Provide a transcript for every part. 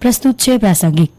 પ્રસ્તુત છે પ્રાસંગિક.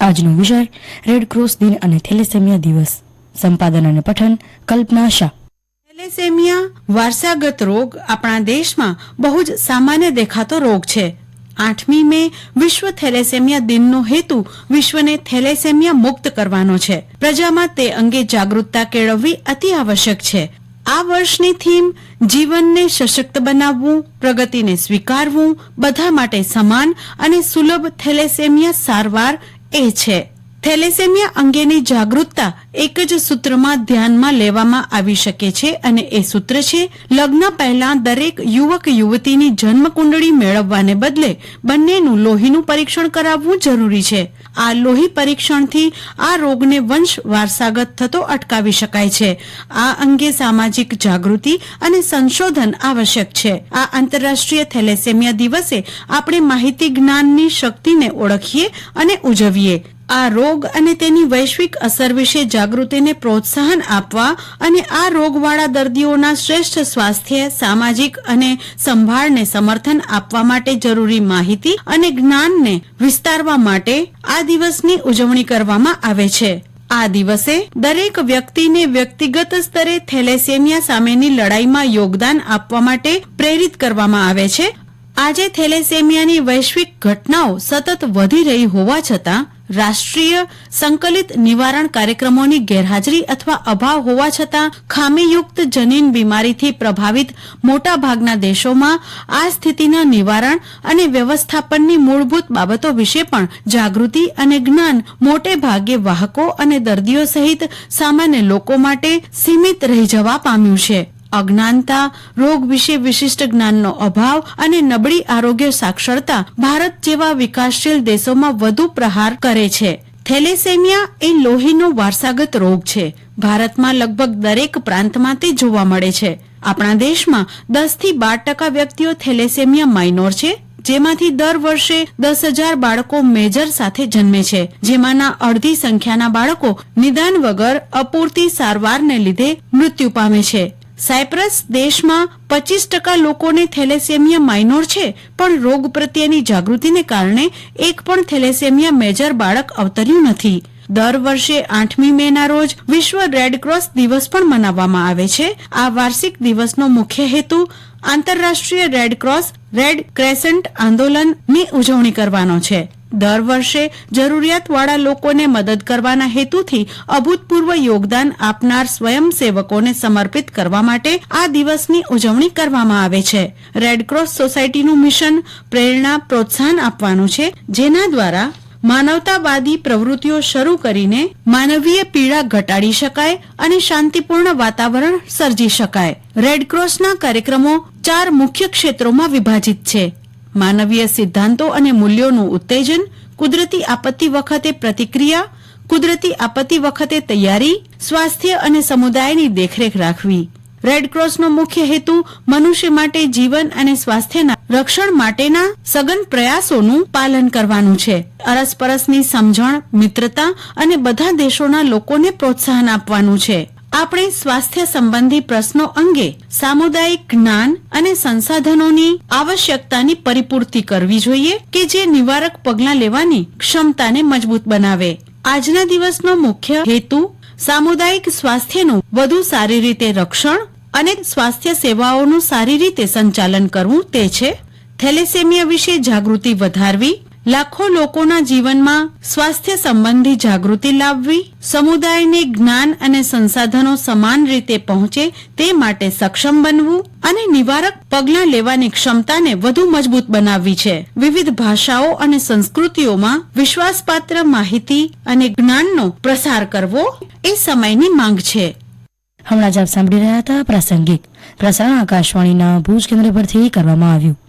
આજનો વિષય રેડ ક્રોસ દિન અને થેલેસેમિયા દિવસ. સંપાદન અને પઠન, કલ્પના શાહ. થેલેસેમિયા, વારસાગત રોગ આપણા દેશમાં બહુ જ સામાન્ય દેખાતો રોગ છે. આઠમી મે વિશ્વ થેલેસેમિયા દિનનો હેતુ વિશ્વને થેલેસેમિયા મુક્ત કરવાનો છે. પ્રજામાં તે અંગે જાગૃતતા કેળવવી અતિ આવશ્યક છે. આ વર્ષની થીમ જીવનને સશક્ત બનાવવું, પ્રગતિને સ્વીકારવું, બધા માટે સમાન અને સુલભ થેલેસેમિયા સારવાર એ છે. થેલેસેમિયા અંગેની જાગૃતતા એક જ સૂત્રમાં ધ્યાનમાં લેવામાં આવી શકે છે અને એ સૂત્ર છે, લગ્ન પહેલા દરેક યુવક યુવતીની જન્મ કુંડળી મેળવવાને બદલે બંનેનું લોહીનું પરીક્ષણ કરાવવું જરૂરી છે. આ લોહી પરીક્ષણથી આ રોગને વંશ વારસાગત થતો અટકાવી શકાય છે. આ અંગે સામાજિક જાગૃતિ અને સંશોધન આવશ્યક છે. આ આંતરરાષ્ટ્રીય થેલેસેમિયા દિવસે આપણે માહિતી જ્ઞાનની શક્તિને ઓળખીએ અને ઉજવીએ. આ રોગ અને તેની વૈશ્વિક અસર વિશે જાગૃતિને પ્રોત્સાહન આપવા અને આ રોગવાળા દર્દીઓના શ્રેષ્ઠ સ્વાસ્થ્ય, સામાજિક અને સંભાળને સમર્થન આપવા માટે જરૂરી માહિતી અને જ્ઞાનને વિસ્તારવા માટે આ દિવસની ઉજવણી કરવામાં આવે છે. આ દિવસે દરેક વ્યક્તિને વ્યક્તિગત સ્તરે થેલેસેમિયા સામેની લડાઈમાં યોગદાન આપવા માટે પ્રેરિત કરવામાં આવે છે. આજે થેલેસેમિયાની વૈશ્વિક ઘટનાઓ સતત વધી રહી હોવા છતાં રાષ્ટ્રીય સંકલિત નિવારણ કાર્યક્રમોની ગેરહાજરી અથવા અભાવ હોવા છતાં ખામીયુક્ત જનીન બીમારીથી પ્રભાવિત મોટાભાગના દેશોમાં આ સ્થિતિના નિવારણ અને વ્યવસ્થાપનની મૂળભૂત બાબતો વિશે પણ જાગૃતિ અને જ્ઞાન મોટે ભાગે વાહકો અને દર્દીઓ સહિત સામાન્ય લોકો માટે સીમિત રહી જવા પામ્યું છે. અજ્ઞાનતા, રોગ વિશે વિશિષ્ટ જ્ઞાનનો અભાવ અને નબળી આરોગ્ય સાક્ષરતા ભારત જેવા વિકાસશીલ દેશોમાં વધુ પ્રહાર કરે છે. થેલેસેમિયા એ લોહીનો વારસાગત રોગ છે. ભારતમાં લગભગ દરેક પ્રાંતમાં તે જોવા મળે છે. આપણા દેશમાં દસથી બાર ટકા વ્યક્તિઓ થેલેસેમિયા માઇનોર છે, જેમાંથી દર વર્ષે દસ હજાર બાળકો મેજર સાથે જન્મે છે. જેમાંના અડધી સંખ્યાના બાળકો નિદાન વગર અપૂરતી સારવારને લીધે મૃત્યુ પામે છે. સાયપ્રસ દેશમાં પચીસ ટકા લોકોને થેલેસેમિયા માઇનોર છે, પણ રોગ પ્રત્યેની જાગૃતિને કારણે એક પણ થેલેસેમિયા મેજર બાળક અવતર્યું નથી. દર વર્ષે આઠમી મે ના રોજ વિશ્વ રેડક્રોસ દિવસ પણ મનાવવામાં આવે છે. આ વાર્ષિક દિવસનો મુખ્ય હેતુ આંતરરાષ્ટ્રીય રેડક્રોસ રેડ ક્રેસન્ટ આંદોલનની ઉજવણી કરવાનો છે. દર વર્ષે જરૂરિયાતવાળા લોકોને મદદ કરવાના હેતુથી અભૂતપૂર્વ યોગદાન આપનાર સ્વયંસેવકોને સમર્પિત કરવા માટે આ દિવસની ઉજવણી કરવામાં આવે છે. રેડક્રોસ સોસાયટીનું મિશન પ્રેરણા પ્રોત્સાહન આપવાનું છે, જેના દ્વારા માનવતાવાદી પ્રવૃત્તિઓ શરૂ કરીને માનવીય પીડા ઘટાડી શકાય અને શાંતિપૂર્ણ વાતાવરણ સર્જી શકાય. રેડક્રોસના કાર્યક્રમો ચાર મુખ્ય ક્ષેત્રોમાં વિભાજિત છે. માનવીય સિદ્ધાંતો અને મૂલ્યોનું ઉત્તેજન, કુદરતી આપત્તિ વખતે પ્રતિક્રિયા, કુદરતી આપત્તિ વખતે તૈયારી, સ્વાસ્થ્ય અને સમુદાયની દેખરેખ રાખવી. રેડક્રોસનો મુખ્ય હેતુ મનુષ્ય માટે જીવન અને સ્વાસ્થ્યના રક્ષણ માટેના સઘન પ્રયાસોનું પાલન કરવાનું છે. અરસપરસની સમજણ, મિત્રતા અને બધા દેશોના લોકોને પ્રોત્સાહન આપવાનું છે. આપણે સ્વાસ્થ્ય સંબંધી પ્રશ્નો અંગે સામુદાયિક જ્ઞાન અને સંસાધનોની આવશ્યકતાની પરિપૂર્તિ કરવી જોઈએ કે જે નિવારક પગલાં લેવાની ક્ષમતાને મજબૂત બનાવે. આજના દિવસનો મુખ્ય હેતુ સામુદાયિક સ્વાસ્થ્યનું વધુ સારી રીતે રક્ષણ અને સ્વાસ્થ્ય સેવાઓનું સારી રીતે સંચાલન કરવું તે છે. થેલેસેમિયા વિશે જાગૃતિ વધારવી લાખો લોકોના જીવનમાં સ્વાસ્થ્ય સંબંધી જાગૃતિ લાવવી, સમુદાયને જ્ઞાન અને સંસાધનો સમાન રીતે પહોંચે તે માટે સક્ષમ બનવું અને નિવારક પગલાં લેવાની ક્ષમતાને વધુ મજબૂત બનાવવી છે. વિવિધ ભાષાઓ અને સંસ્કૃતિઓમાં વિશ્વાસપાત્ર માહિતી અને જ્ઞાનનો પ્રસાર કરવો એ સમયની માંગ છે. હમણાં જ આપ સાંભળી રહ્યા હતા પ્રાસંગિક. પ્રસારણ આકાશવાણીના ભુજ કેન્દ્ર પરથી કરવામાં આવ્યું.